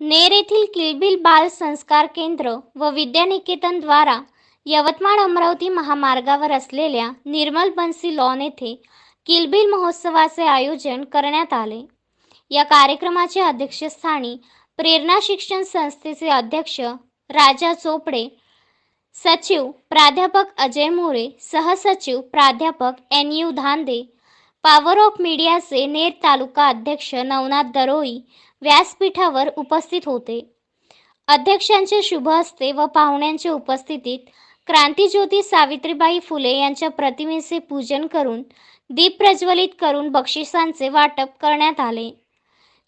नेर येथील किलबिल बाल संस्कार केंद्र व विद्यानिकेतन द्वारा यवतमाळ अमरावती महामार्गावर असलेल्या निर्मल बन्सी लॉन येथे किलबिल महोत्सवाचे आयोजन करण्यात आले. या कार्यक्रमाच्या अध्यक्षस्थानी प्रेरणा शिक्षण संस्थेचे अध्यक्ष राजा चोपडे सचिव प्राध्यापक अजय मोरे सहसचिव प्राध्यापक N U Dhande power of मीडियाचे नेर तालुका अध्यक्ष नवनाथ दरोई व्यासपीठावर उपस्थित होते अध्यक्षांचे शुभ हस्ते व पाहुण्यांच्या उपस्थितीत क्रांतीज्योती सावित्रीबाई फुले यांच्या प्रतिमेचे पूजन करून दीप प्रज्वलित करून बक्षिसांचे वाटप करण्यात आले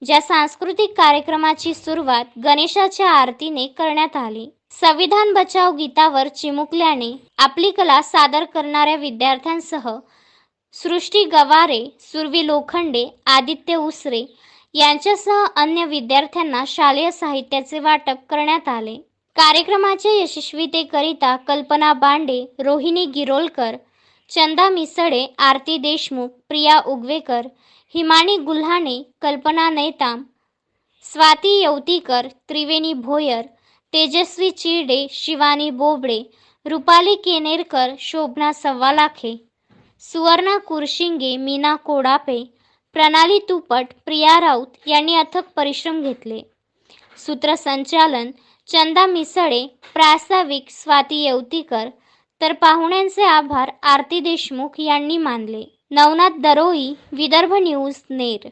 ज्या सांस्कृतिक कार्यक्रमाची सुरुवात गणेशाच्या आरतीने करण्यात आली संविधान बचाव गीतावर चिमुकल्याने आपली कला सादर करणाऱ्या विद्यार्थ्यांसह सृष्टी गवारे सुरवी लोखंडे आदित्य उसरे यांच्यासह अन्य विद्यार्थ्यांना शालेय साहित्याचे वाटप करण्यात आले. कार्यक्रमाच्या यशस्वीतेकरिता कल्पना बांडे रोहिणी गिरोलकर चंदा मिसळे आरती देशमुख प्रिया उगवेकर हिमानी गुल्हाणे कल्पना नैताम स्वाती यवतीकर त्रिवेणी भोयर तेजस्वी चिरडे शिवानी बोबडे रुपाली केनेरकर शोभना सव्वालाखे सुवर्णा कुरशिंगे मीना कोडापे प्रणाली तुपट प्रिया राऊत यांनी अथक परिश्रम घेतले. सूत्रसंचालन चंदा मिसळे प्रास्ताविक स्वाती येवतीकर तर पाहुण्यांचे आभार आरती देशमुख यांनी मानले. नवनाथ दरोई विदर्भ न्यूज नेर.